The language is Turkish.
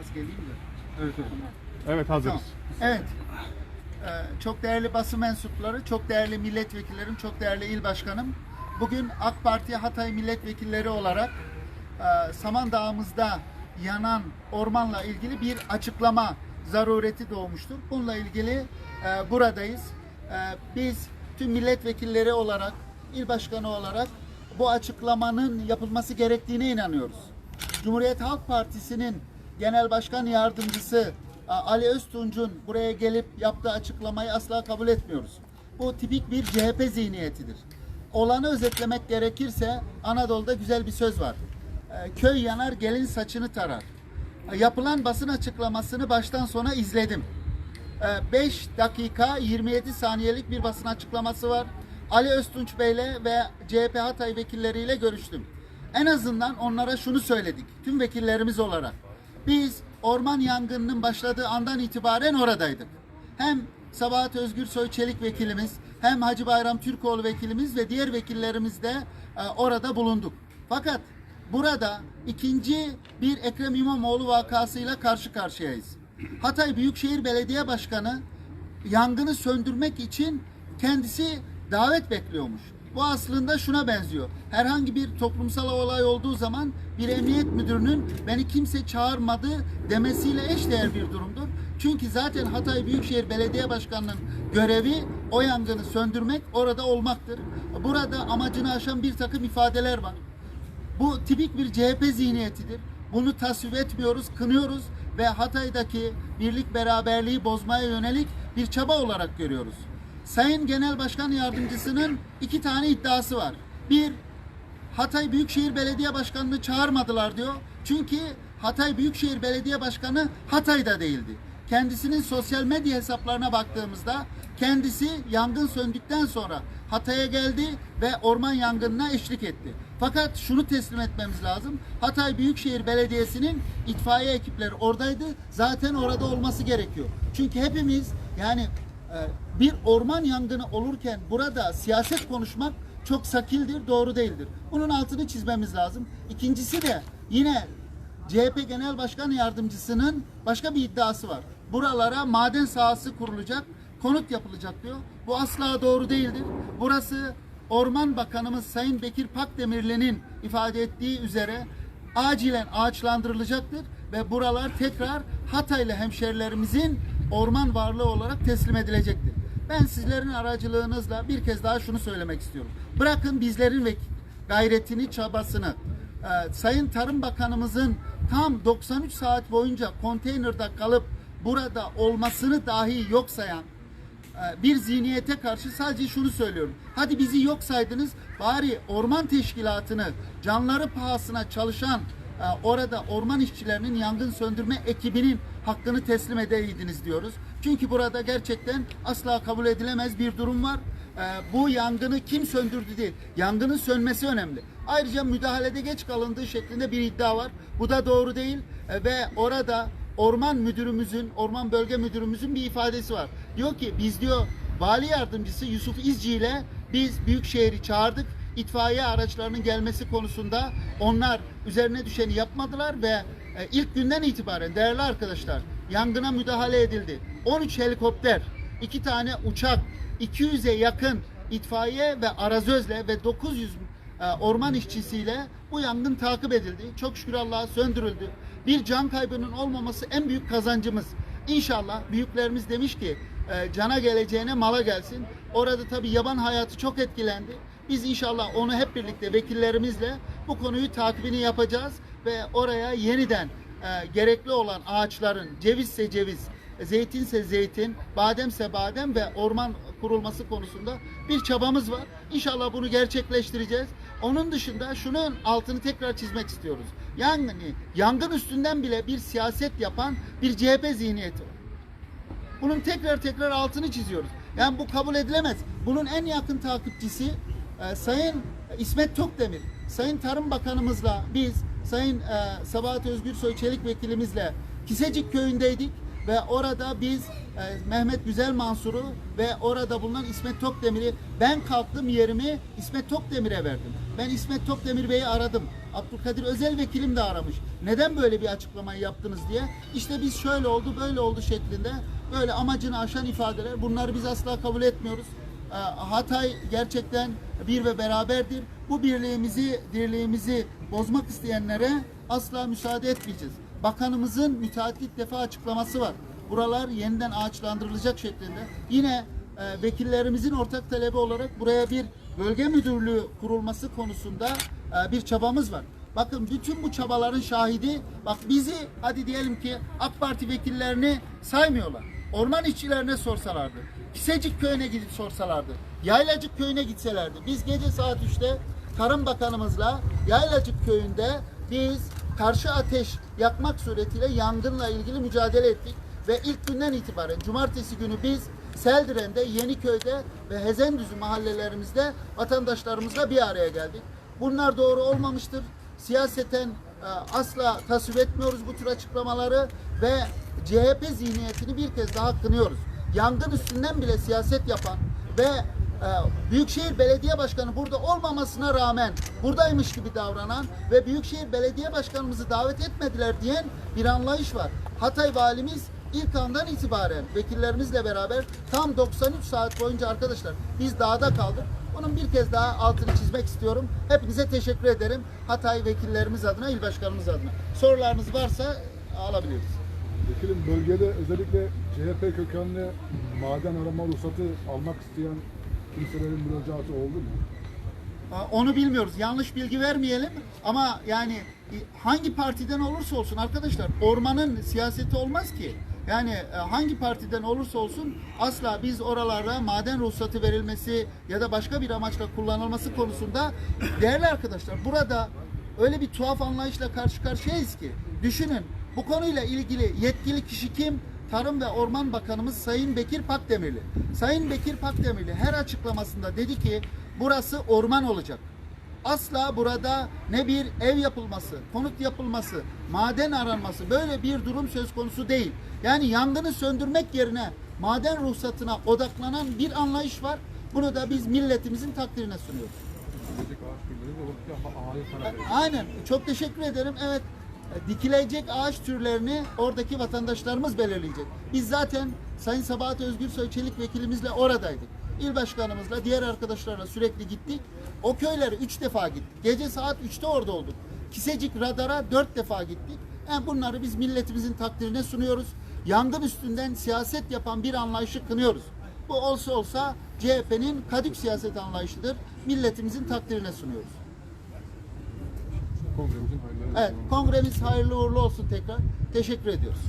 Az geleyim de. Evet, evet. Evet hazırız. Tamam. Evet. Ee, çok değerli basın mensupları, çok değerli milletvekillerim, çok değerli il başkanım. Bugün AK Parti Hatay milletvekilleri olarak e, Samandağ'ımızda yanan ormanla ilgili bir açıklama zarureti doğmuştur. Bununla ilgili e, buradayız. E, biz tüm milletvekilleri olarak, il başkanı olarak bu açıklamanın yapılması gerektiğine inanıyoruz. Cumhuriyet Halk Partisi'nin Genel Başkan Yardımcısı Ali Öztunç'un buraya gelip yaptığı açıklamayı asla kabul etmiyoruz. Bu tipik bir CHP zihniyetidir. Olanı özetlemek gerekirse Anadolu'da güzel bir söz var. Ee, Köy yanar gelin saçını tarar. Ee, Yapılan basın açıklamasını baştan sona izledim. 5 dakika 27 saniyelik bir basın açıklaması var. Ali Öztunç Bey'le ve CHP Hatay vekilleriyle görüştüm. En azından onlara şunu söyledik. Tüm vekillerimiz olarak. Biz orman yangınının başladığı andan itibaren oradaydık. Hem Sabahat Özgür Soy Çelik vekilimiz, hem Hacı Bayram Türkoğlu vekilimiz ve diğer vekillerimiz de e, orada bulunduk. Fakat burada ikinci bir Ekrem İmamoğlu vakasıyla karşı karşıyayız. Hatay Büyükşehir Belediye Başkanı yangını söndürmek için kendisi davet bekliyormuş. Bu aslında şuna benziyor. Herhangi bir toplumsal olay olduğu zaman bir emniyet müdürünün beni kimse çağırmadı demesiyle eşdeğer bir durumdur. Çünkü zaten Hatay Büyükşehir Belediye Başkanı'nın görevi o yangını söndürmek, orada olmaktır. Burada amacını aşan bir takım ifadeler var. Bu tipik bir CHP zihniyetidir. Bunu tasvip etmiyoruz, kınıyoruz ve Hatay'daki birlik beraberliği bozmaya yönelik bir çaba olarak görüyoruz. Sayın Genel Başkan Yardımcısının iki tane iddiası var. Bir, Hatay Büyükşehir Belediye Başkanı'nı çağırmadılar diyor. Çünkü Hatay Büyükşehir Belediye Başkanı Hatay'da değildi. Kendisinin sosyal medya hesaplarına baktığımızda kendisi yangın söndükten sonra Hatay'a geldi ve orman yangınına eşlik etti. Fakat şunu teslim etmemiz lazım. Hatay Büyükşehir Belediyesi'nin itfaiye ekipleri oradaydı. Zaten orada olması gerekiyor. Çünkü hepimiz yani bir orman yangını olurken burada siyaset konuşmak çok sakildir, doğru değildir. Bunun altını çizmemiz lazım. İkincisi de yine CHP Genel Başkan Yardımcısının başka bir iddiası var. Buralara maden sahası kurulacak, konut yapılacak diyor. Bu asla doğru değildir. Burası Orman Bakanımız Sayın Bekir Pakdemirli'nin ifade ettiği üzere acilen ağaçlandırılacaktır ve buralar tekrar Hataylı hemşerilerimizin orman varlığı olarak teslim edilecektir. Ben sizlerin aracılığınızla bir kez daha şunu söylemek istiyorum. Bırakın bizlerin ve gayretini, çabasını, e, Sayın Tarım Bakanımızın tam 93 saat boyunca konteynerde kalıp burada olmasını dahi yok sayan e, bir zihniyete karşı sadece şunu söylüyorum. Hadi bizi yok saydınız bari orman teşkilatını canları pahasına çalışan orada orman işçilerinin yangın söndürme ekibinin hakkını teslim edeydiniz diyoruz. Çünkü burada gerçekten asla kabul edilemez bir durum var. E, Bu yangını kim söndürdü değil. Yangının sönmesi önemli. Ayrıca müdahalede geç kalındığı şeklinde bir iddia var. Bu da doğru değil E, ve orada orman müdürümüzün, orman bölge müdürümüzün bir ifadesi var. Diyor ki biz diyor vali yardımcısı Yusuf İzci ile biz Büyükşehir'i çağırdık. İtfaiye araçlarının gelmesi konusunda onlar üzerine düşeni yapmadılar ve e, ilk günden itibaren değerli arkadaşlar yangına müdahale edildi. 13 helikopter, 2 tane uçak, 200'e yakın itfaiye ve arazözle ve 900 e, orman işçisiyle bu yangın takip edildi. Çok şükür Allah'a söndürüldü. Bir can kaybının olmaması en büyük kazancımız. İnşallah büyüklerimiz demiş ki e, cana geleceğine mala gelsin. Orada tabi yaban hayatı çok etkilendi. Biz inşallah onu hep birlikte vekillerimizle bu konuyu takibini yapacağız ve oraya yeniden e, gerekli olan ağaçların cevizse ceviz, zeytinse zeytin, bademse badem ve orman kurulması konusunda bir çabamız var. İnşallah bunu gerçekleştireceğiz. Onun dışında şunun altını tekrar çizmek istiyoruz. Yani yangın üstünden bile bir siyaset yapan bir CHP zihniyeti var. Bunun tekrar tekrar altını çiziyoruz. Yani bu kabul edilemez. Bunun en yakın takipçisi e, Sayın İsmet Tokdemir. Sayın Tarım Bakanımızla biz Sayın e, Sabahat Özgürsoy Çelik vekilimizle Kisecik köyündeydik ve orada biz e, Mehmet Güzel Mansur'u ve orada bulunan İsmet Tokdemir'i ben kalktım yerimi İsmet Tokdemir'e verdim. Ben İsmet Tokdemir Bey'i aradım. Abdülkadir Özel vekilim de aramış. Neden böyle bir açıklamayı yaptınız diye. İşte biz şöyle oldu böyle oldu şeklinde böyle amacını aşan ifadeler. Bunları biz asla kabul etmiyoruz. Ee, Hatay gerçekten bir ve beraberdir. Bu birliğimizi, dirliğimizi bozmak isteyenlere asla müsaade etmeyeceğiz. Bakanımızın müteahhit defa açıklaması var. Buralar yeniden ağaçlandırılacak şeklinde. Yine e, vekillerimizin ortak talebi olarak buraya bir bölge müdürlüğü kurulması konusunda e, bir çabamız var. Bakın bütün bu çabaların şahidi bak bizi hadi diyelim ki AK Parti vekillerini saymıyorlar. Orman işçilerine sorsalardı. Kisecik köyüne gidip sorsalardı. Yaylacık köyüne gitselerdi. Biz gece saat 3'te Tarım Bakanımızla Yaylacık köyünde biz karşı ateş yakmak suretiyle yangınla ilgili mücadele ettik. Ve ilk günden itibaren cumartesi günü biz Seldiren'de, Yeniköy'de ve Hezendüzü mahallelerimizde vatandaşlarımızla bir araya geldik. Bunlar doğru olmamıştır. Siyaseten e, asla tasvip etmiyoruz bu tür açıklamaları ve CHP zihniyetini bir kez daha kınıyoruz. Yangın üstünden bile siyaset yapan ve e, Büyükşehir Belediye Başkanı burada olmamasına rağmen buradaymış gibi davranan ve Büyükşehir Belediye Başkanımızı davet etmediler diyen bir anlayış var. Hatay Valimiz ilk andan itibaren vekillerimizle beraber tam 93 saat boyunca arkadaşlar biz dağda kaldık. Bunun bir kez daha altını çizmek istiyorum. Hepinize teşekkür ederim. Hatay vekillerimiz adına, il başkanımız adına. Sorularınız varsa alabiliriz. Vekilim bölgede özellikle CHP kökenli maden arama ruhsatı almak isteyen kimselerin müracaatı oldu mu? Onu bilmiyoruz. Yanlış bilgi vermeyelim. Ama yani e, hangi partiden olursa olsun arkadaşlar ormanın siyaseti olmaz ki. Yani e, hangi partiden olursa olsun asla biz oralarda maden ruhsatı verilmesi ya da başka bir amaçla kullanılması konusunda değerli arkadaşlar burada öyle bir tuhaf anlayışla karşı karşıyayız ki düşünün bu konuyla ilgili yetkili kişi kim? Tarım ve Orman Bakanımız Sayın Bekir Pakdemirli. Sayın Bekir Pakdemirli her açıklamasında dedi ki burası orman olacak. Asla burada ne bir ev yapılması, konut yapılması, maden aranması böyle bir durum söz konusu değil. Yani yangını söndürmek yerine maden ruhsatına odaklanan bir anlayış var. Bunu da biz milletimizin takdirine sunuyoruz. Aynen. Çok teşekkür ederim. Evet. E, Dikilecek ağaç türlerini oradaki vatandaşlarımız belirleyecek. Biz zaten Sayın Sabahat Özgürsoy Çelik vekilimizle oradaydık. İl başkanımızla, diğer arkadaşlarla sürekli gittik. O köylere üç defa gittik. Gece saat 3'te orada olduk. Kisecik radara dört defa gittik. Yani bunları biz milletimizin takdirine sunuyoruz. Yangın üstünden siyaset yapan bir anlayışı kınıyoruz. Bu olsa olsa CHP'nin kadük siyaset anlayışıdır. Milletimizin takdirine sunuyoruz. Kongremizin hayırlı Evet, kongremiz hayırlı uğurlu olsun tekrar. Teşekkür ediyoruz.